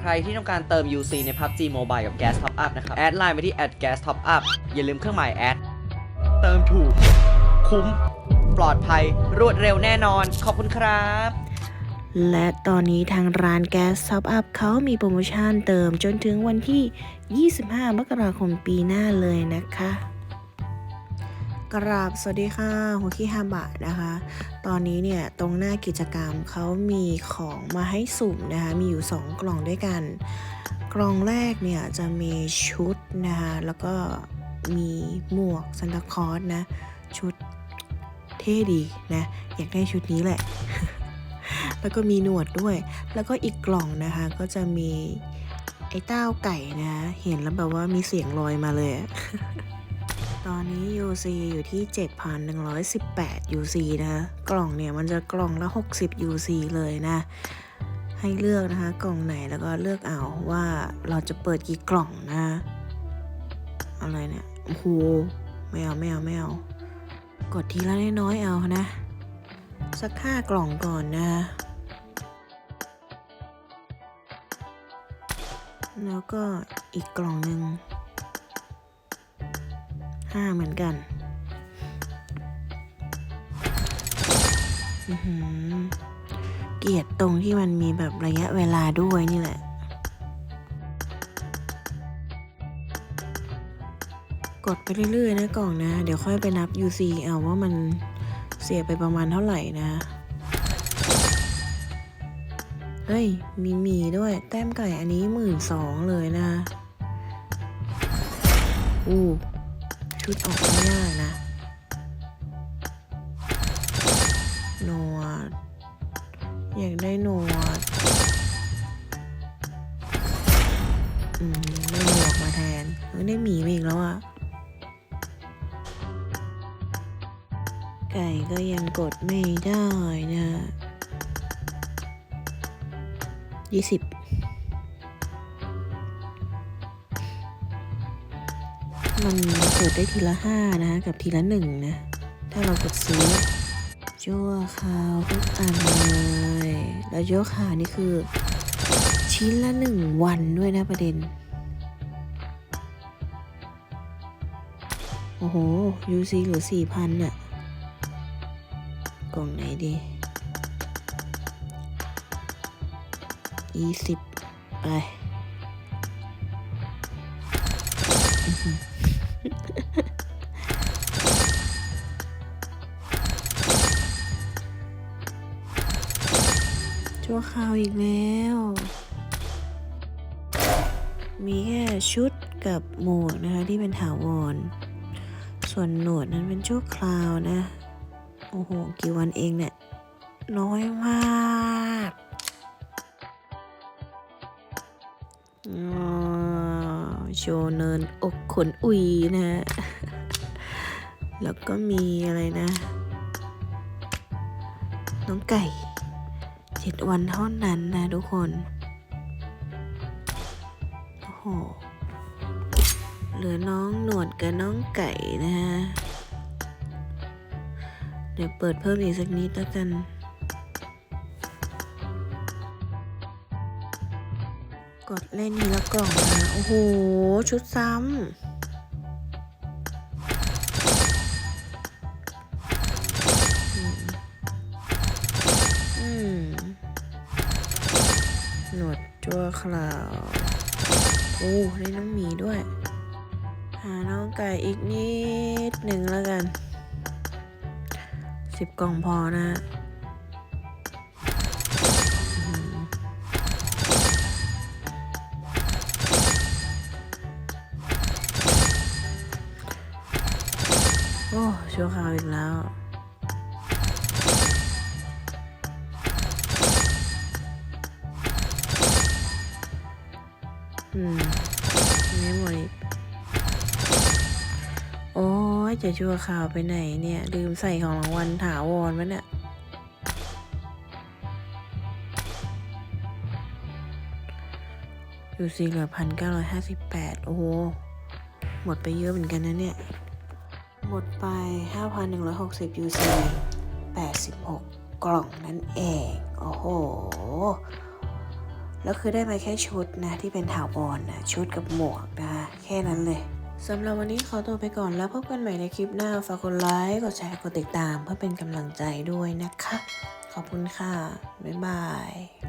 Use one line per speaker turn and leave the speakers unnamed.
ใครที่ต้องการเติม UC ใน PUBG Mobile กับ Gas Top Up นะครับ แอดไลน์ไปที่ @gas top up อย่าลืมเครื่องหมายแอด เติมถูก คุ้ม ปลอดภัย รวดเร็วแน่นอน ขอบคุณครับ
และตอนนี้ทางร้านแก๊สท็อปอัพเขามีโปรโมชั่นเติมจนถึงวันที่ 25 มกราคมปีหน้าเลยนะคะ กราบสวัสดีค่ะหัวขี้ฮาบะนะคะ ตอนนี้เนี่ยตรงหน้ากิจกรรมเขามีของมาให้สุ่มนะคะมีอยู่ 2 กล่องด้วยกัน กล่องแรกเนี่ยจะมีชุดนะคะแล้วก็มีหมวกซันตาคอสนะชุดเท่ดีนะอยากได้ชุดนี้แหละ แล้วก็มีหนวดด้วย แล้วก็อีกกล่องนะคะก็จะมีไอ้เต้าไก่นะเห็นแล้วแบบว่ามีเสียงลอยมาเลย ตอนนี้ UC อยู่ที่ 7,118 UC นะคะกล่องเนี่ยมันจะกล่องละ 60 UC เลยนะ ให้เลือกนะคะ กล่องไหนแล้วก็เลือกเอาว่าเราจะเปิดกี่กล่องนะ อะไรเนี่ยโอ้โหไม่เอาไม่เอาไม่เอากดทีละน้อยๆเอานะ สักห้ากล่องก่อนนะ แล้วก็อีกกล่องหนึ่ง ห้าเหมือนกันอื้อหือเกลียดตรงที่มันมีแบบระยะเวลาด้วยนี่แหละ กดไปเรื่อย ๆ นะกล่องนะ เดี๋ยวค่อยไปนับ UC เอาว่ามันเสียไปประมาณเท่าไหร่นะ เฮ้ย มีหมีด้วย แต้มไก่อันนี้หมื่นสองเลยนะ อู้ ชุดออกไม่ยากนะหนวดอยากได้หนวดอืมได้หมวกมาแทนเออได้หมีมาอีกแล้วอะไก่ก็ยังกดไม่ได้นะยี่สิบ มันเปิดได้ทีละห้านะกับทีละหนึ่งนะ ถ้าเรากดซื้อชั่วคราวทุกอันเลย แล้วชั่วคราวนี่คือ ชิ้นละหนึ่งวันด้วยนะประเด็น โอ้โห UC เหลือสี่พันน่ะกล่องไหนดียี่สิบไป ชั่วคราวอีกแล้ว มีแค่ชุดกับหมวกนะคะที่เป็นถาวร ส่วนหนวดนั้นเป็นชั่วคราวนะ โอ้โห กี่วันเองเนี่ย น้อยมากอ๋อ โชว์เนินอกขนอุยนะแล้วก็มีอะไรนะ น้องไก่เจ็ดวันเท่านั้นนะทุกคน โอ้โห เหลือน้องหนวดกับน้องไก่นะฮะ เดี๋ยวเปิดเพิ่มอีกสักนิดแล้วกัน กดเล่นทีละกล่องนะ โอ้โห ชุดซ้ำอืมหนวดจั่วคราวโอ้ได้น้องหมีด้วย หาน้องไก่อีกนิดหนึ่งแล้วกัน สิบกล่องพอนะ โอ้ชั่วคราวอีกแล้วอืมไม่หมดอีกโอ้ยจะชั่วข่าวไปไหนเนี่ย ลืมใส่ของรางวัลถาวรมั้เนี่ยอยู่สี่เหลือพันเก้าร้อยห้าสิบแปดโอ้โห หมดไปเยอะเหมือนกันนะเนี่ย หมดไปห้าพันหนึ่งร้อยหกล่องนั่นเอง โอ้โห แล้วคือได้มาแค่ชุดนะ ที่เป็นถาวรนะชุดกับหมวกนะคะแค่นั้นเลยสำหรับวันนี้ขอตัวไปก่อนแล้วพบกันใหม่ในคลิปหน้า ฝากกดไลค์ กดแชร์ กดติดตามเพื่อเป็นกำลังใจด้วยนะคะ ขอบคุณค่ะ บ๊ายบาย